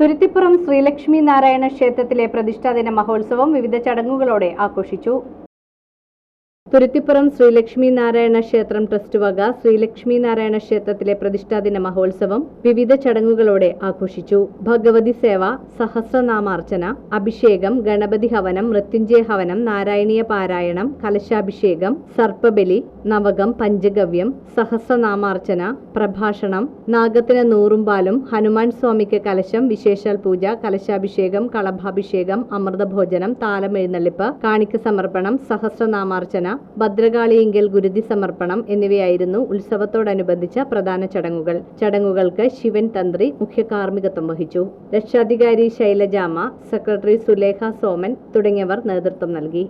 തുരുത്തിപ്പുറം ശ്രീലക്ഷ്മി നാരായണ ക്ഷേത്രത്തിലെ പ്രതിഷ്ഠാദിന മഹോത്സവം വിവിധ ചടങ്ങുകളോടെ ആഘോഷിച്ചു. തുരുത്തിപ്പുറം ശ്രീലക്ഷ്മി നാരായണ ക്ഷേത്രം ട്രസ്റ്റ് വക ശ്രീലക്ഷ്മി നാരായണ ക്ഷേത്രത്തിലെ പ്രതിഷ്ഠാദിന മഹോത്സവം വിവിധ ചടങ്ങുകളോടെ ആഘോഷിച്ചു. ഭഗവതി സേവ സഹസ്രനാമാർച്ചന അഭിഷേകം ഗണപതി ഹവനം മൃത്യുഞ്ജയ ഹവനം നാരായണീയ പാരായണം കലശാഭിഷേകം സർപ്പബലി നവകം പഞ്ചഗവ്യം സഹസ്രനാമാർച്ചന പ്രഭാഷണം നാഗത്തിന് നൂറും പാലും ഹനുമാൻ സ്വാമിക്ക് കലശം വിശേഷാൽ പൂജ കലശാഭിഷേകം കളഭാഭിഷേകം അമൃതഭോജനം താലമെഴുന്നള്ളിപ്പ് കാണിക്ക സമർപ്പണം സഹസ്രനാമാർച്ചന ഭദ്രകാളിയെങ്കിൽ ഗുരുതി സമർപ്പണം എന്നിവയായിരുന്നു ഉത്സവത്തോടനുബന്ധിച്ച പ്രധാന ചടങ്ങുകൾ. ചടങ്ങുകൾക്ക് ശിവൻ തന്ത്രി മുഖ്യ കാർമ്മികത്വം വഹിച്ചു. രക്ഷാധികാരി ശൈലജാമ സെക്രട്ടറി സുലേഖ സോമൻ തുടങ്ങിയവർ നേതൃത്വം നൽകി.